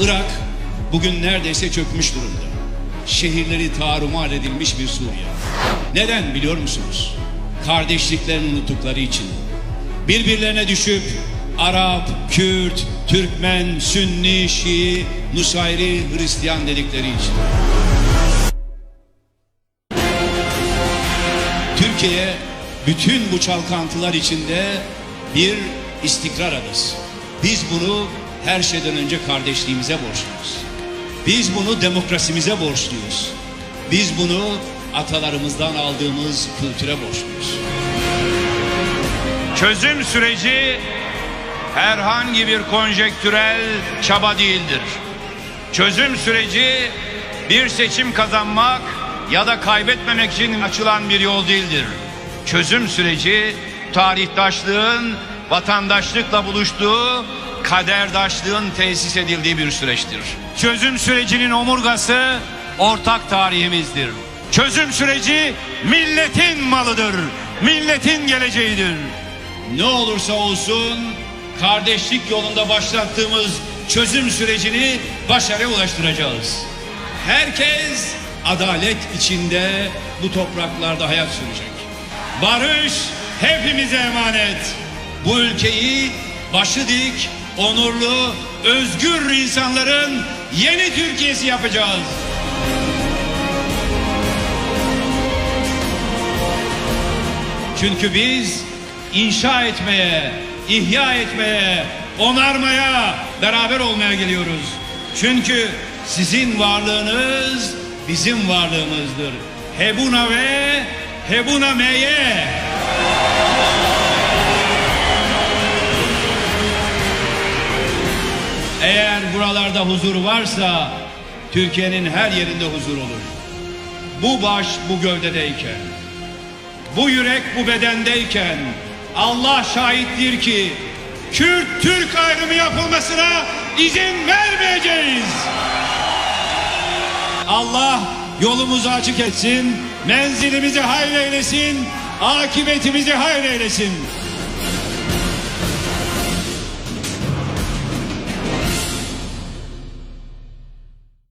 Irak bugün neredeyse çökmüş durumda. Şehirleri tarumar edilmiş bir Suriye. Neden biliyor musunuz? Kardeşliklerini unuttukları için. Birbirlerine düşüp Arap, Kürt, Türkmen, Sünni, Şii, Nusayri, Hristiyan dedikleri için. Türkiye bütün bu çalkantılar içinde bir istikrar adası. Biz bunu her şeyden önce kardeşliğimize borçluyuz. Biz bunu demokrasimize borçluyuz. Biz bunu atalarımızdan aldığımız kültüre borçluyuz. Çözüm süreci herhangi bir konjektürel çaba değildir. Çözüm süreci bir seçim kazanmak ya da kaybetmemek için açılan bir yol değildir. Çözüm süreci tarihtaşlığın vatandaşlıkla buluştuğu kaderdaşlığın tesis edildiği bir süreçtir. Çözüm sürecinin omurgası ortak tarihimizdir. Çözüm süreci milletin malıdır. Milletin geleceğidir. Ne olursa olsun kardeşlik yolunda başlattığımız çözüm sürecini başarıya ulaştıracağız. Herkes adalet içinde bu topraklarda hayat sürecek. Barış hepimize emanet. Bu ülkeyi başı dik, onurlu, özgür insanların yeni Türkiye'si yapacağız. Çünkü biz inşa etmeye, ihya etmeye, onarmaya, beraber olmaya geliyoruz. Çünkü sizin varlığınız bizim varlığımızdır. Hebuna ve hebuna meye. Eğer buralarda huzur varsa Türkiye'nin her yerinde huzur olur. Bu baş bu gövdedeyken bu yürek bu bedendeyken Allah şahittir ki Kürt Türk ayrımı yapılmasına izin vermeyeceğiz. Allah yolumuzu açık etsin, menzilimizi hayır eylesin, akıbetimizi hayır eylesin.